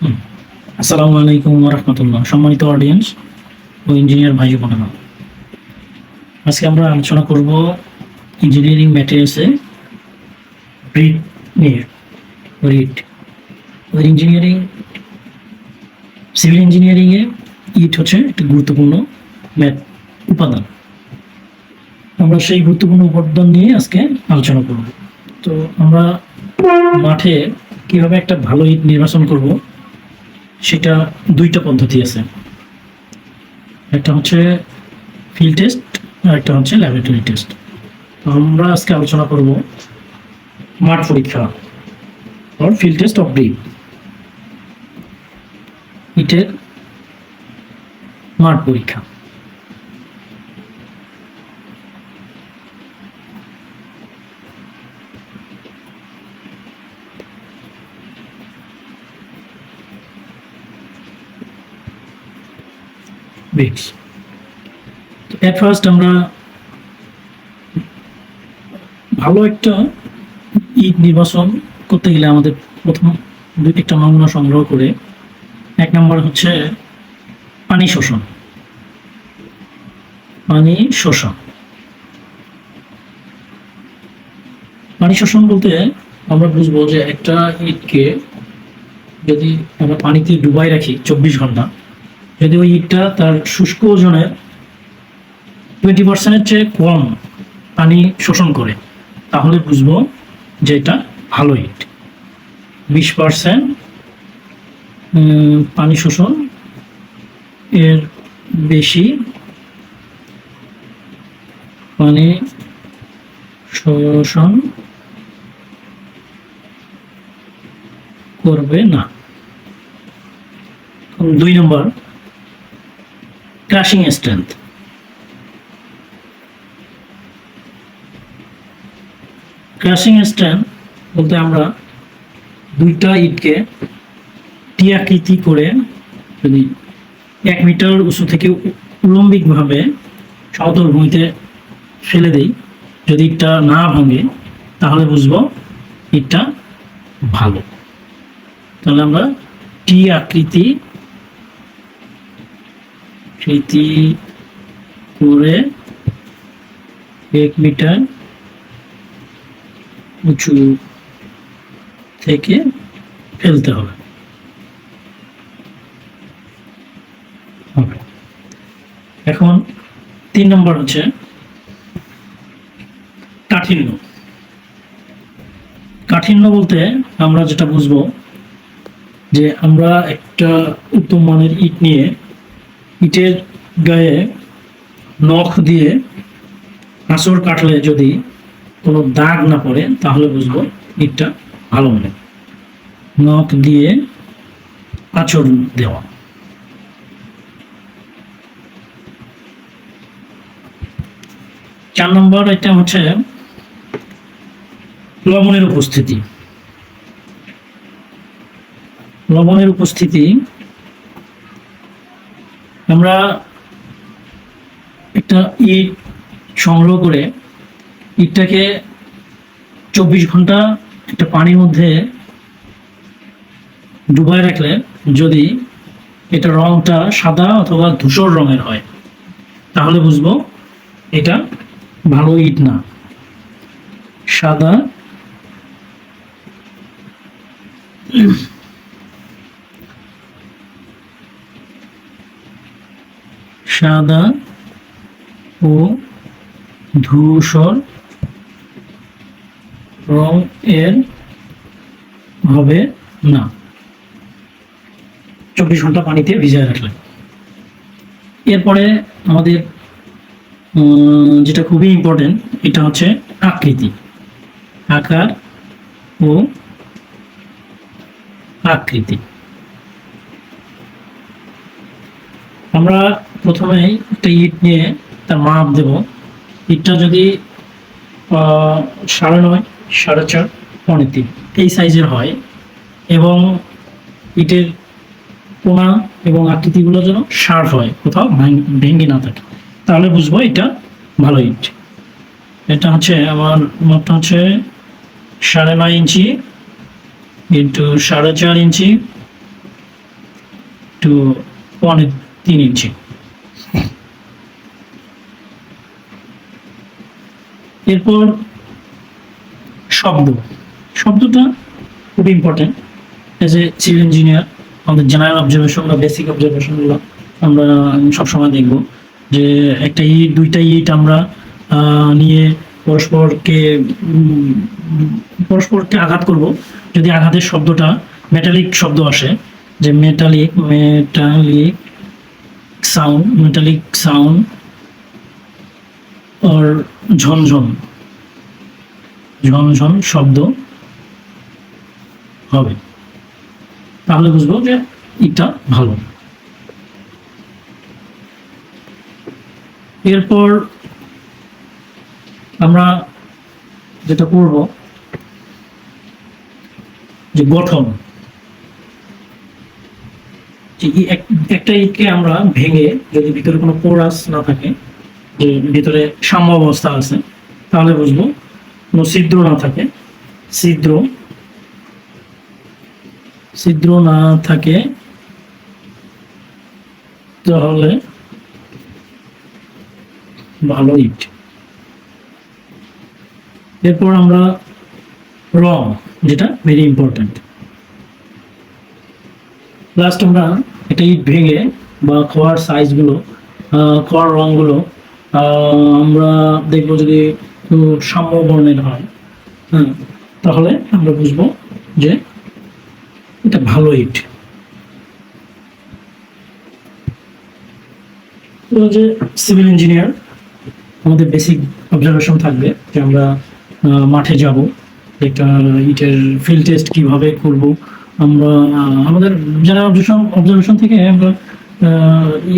আসসালামু আলাইকুম রহমতুল্লাহ সম্মানিত অডিয়েন্স ও ইঞ্জিনিয়ার ভাই বোনেরা, আজকে আমরা আলোচনা করব ইঞ্জিনিয়ারিং ম্যাটেরিয়ালসে ব্রিড নিয়ে। ব্রিড ইঞ্জিনিয়ারিং সিভিল ইঞ্জিনিয়ারিংয়ে ইট হচ্ছে একটি গুরুত্বপূর্ণ ম্যাট উপাদান। আমরা সেই গুরুত্বপূর্ণ উপাদান নিয়ে আজকে আলোচনা করব। তো আমরা মাঠে কীভাবে একটা ভালো ইট নির্বাচন করব সেটা দুইটা পদ্ধতি আছে। একটা হচ্ছে ফিল্ড টেস্ট আর একটা হচ্ছে ল্যাবরেটরি টেস্ট আমরা আজকে আলোচনা করব মাঠ পরীক্ষা or field test of brick ইটের মাঠ পরীক্ষা। ব্রিক্স এট ফার্স্ট আমরা ভালো একটা ইট নির্বাচন করতে গেলে আমাদের প্রথম দুই একটা নমুনা সংগ্রহ করে, এক নম্বর হচ্ছে পানি শোষণ। পানি শোষণ। পানি শোষণ বলতে আমরা বুঝব যে একটা ইটকে যদি আমরা পানিতে ডুবাই রাখি চব্বিশ ঘণ্টা যদি ওই ইটটা তার শুষ্ক ওজনের টোয়েন্টি পার্সেন্টের চেয়ে কম পানি শোষণ করে, তাহলে বুঝব যে এটা ভালো ইট। বিশ পার্সেন্ট পানি শোষণ এর বেশি পানি শোষণ করবে না। দুই number crushing strength crushing strength বলতে আমরা দুইটা ইটকে টি আকৃতি করে যদি এক মিটার উঁচু থেকে উলম্বিকভাবে সমতল ভূমিতে ফেলে দেই, যদি ইটটা না ভাঙে, তাহলে বুঝব ইটটা ভালো। তাহলে আমরা টি আকৃতি স্মৃতি করে এক মিটার উঁচু থেকে ফেলতে হবে। এখন তিন নম্বর হচ্ছে কাঠিন্য কাঠিন্য বলতে আমরা যেটা বুঝব যে আমরা একটা উত্তম মানের ইট নিয়ে ইটের গায়ে নখ দিয়ে আঁচড় কাটলে যদি কোনো দাগ না পড়ে, তাহলে বুঝব ইটটা ভালো মানে। নখ দিয়ে আঁচড় দেওয়া। চার নম্বর এটা হচ্ছে লবণের উপস্থিতি। লবণের উপস্থিতি আমরা একটা ইট সংগ্রহ করে ইটটাকে চব্বিশ ঘণ্টা একটা পানির মধ্যে ডুবায় রাখলে যদি এটা রংটা সাদা অথবা ধূসর রঙের হয়, তাহলে বুঝব এটা ভালো ইট না। সাদা সাদা ও ধূসর রং এর হবে না। চব্বিশ ঘণ্টা পানিতে ভিজায় রাখলেন। এরপরে আমাদের যেটা খুবই ইম্পর্টেন্ট এটা হচ্ছে আকৃতি। আকার ও আকৃতি। আমরা প্রথমেই একটা ইট নিয়ে তার মাপ দেব। ইটটা যদি সাড়ে নয়, সাড়ে চার, পৌনে তিন, এই সাইজের হয়। এবং ইটের কোনা এবং আকৃতিগুলো যেন শার্প হয়, কোথাও ভাঙ- ভেঙে না থাকে। তাহলে বুঝব এটা ভালো ইট। এটা হচ্ছে আমার মাপটা হচ্ছে সাড়ে নয় ইঞ্চি ইন্টু সাড়ে চার ইঞ্চি টু পৌনে তিন ইঞ্চি। এরপর শব্দ। শব্দটা খুব important as a civil engineer আমাদের জেনারেল অবজারভেশন বা বেসিক অবজারভেশনগুলো আমরা সবসময় দেখব যে একটা ইট, দুইটা ইট আমরা নিয়ে পরস্পরকে পরস্পরকে আঘাত করব। যদি আঘাতের শব্দটা মেটালিক শব্দ আসে, যে metallic metallic sound metallic sound ঝনঝন। ঝনঝন শব্দ হবে। তাহলে বুঝব যে এটা ভালো। এরপর আমরা যেটা করব যে গঠন। একটা ইটকে আমরা ভেঙে যদি ভিতরে কোনো পোরাস না থাকে যে ভিতরে সাম্য অবস্থা আছে, তাহলে বুঝব। কোনো ছিদ্র না থাকে, ছিদ্র। ছিদ্র না থাকে, তাহলে ভালো ইট এরপর আমরা রং, যেটা ভেরি ইম্পর্ট্যান্ট লাস্ট আমরা একটা ইট ভেঙে বা খোয়ার সাইজগুলো খোয়ার রঙগুলো আমরা দেখব যদি সাম্য বর্ণের হয়। হ্যাঁ তাহলে আমরা বুঝব যে এটা ভালো ইট। যে সিভিল ইঞ্জিনিয়ার আমাদের বেসিক অবজারভেশন থাকবে যে আমরা মাঠে যাব, একটা ইটের ফিল্ড টেস্ট কীভাবে করব। আমরা আমাদের যারা অবজারভেশন অবজারভেশন থেকে আমরা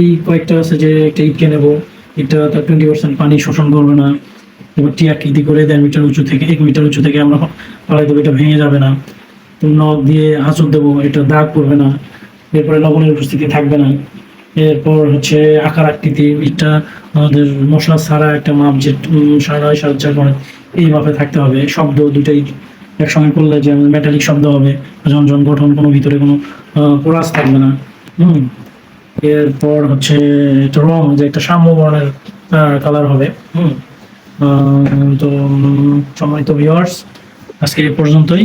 এই কয়েকটা আছে যে একটা ইটকে নেব। এটা তার টোয়েন্টি পার্সেন্ট পানি শোষণ করবে না। এবার টি আকৃতি করে দেড় মিটার উঁচু থেকে? এক মিটার উঁচু থেকে আমরা পালাই দেবো, এটা ভেঙে যাবে না। নখ দিয়ে আঁচড় দেবো, এটা দাগ করবে না। এরপরে লবণের উপস্থিতি থাকবে না। এরপর হচ্ছে আকার আকৃতি, এটা আমাদের মশলা ছাড়া একটা মাপ যে সাড়ে নয়, সাড়ে চার করে এই মাপে থাকতে হবে। শব্দ দুটাই একসঙ্গে করলে যে মেটালিক শব্দ হবে ঝনঝন গঠন কোনো ভিতরে কোনো কোরাস থাকবে না। হুম। এরপর হচ্ছে একটা রং, যে একটা সাম্য বর্ণের কালার হবে। হুম। তো ভিউয়ার্স আজকে এ পর্যন্তই।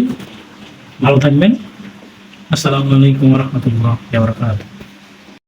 ভালো থাকবেন। আসসালামু আলাইকুম রহমতুল্লাহ